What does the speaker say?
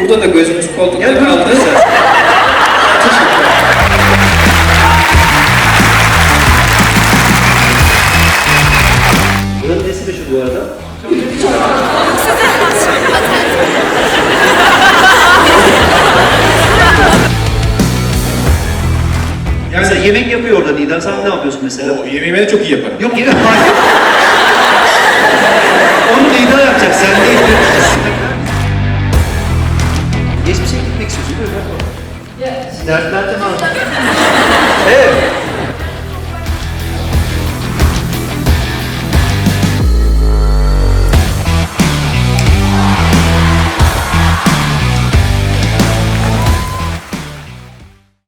Burada da gözümüz koltukta Gel buyurun. kaldı. Buranın nesi meşhur bu arada? Yani mesela yemek yapıyor orada Nida. Sen ne yapıyorsun mesela? O yemeğimi de çok iyi yaparım. Yok yemek Geçmişe gitmek mi? Dertlerden. Evet.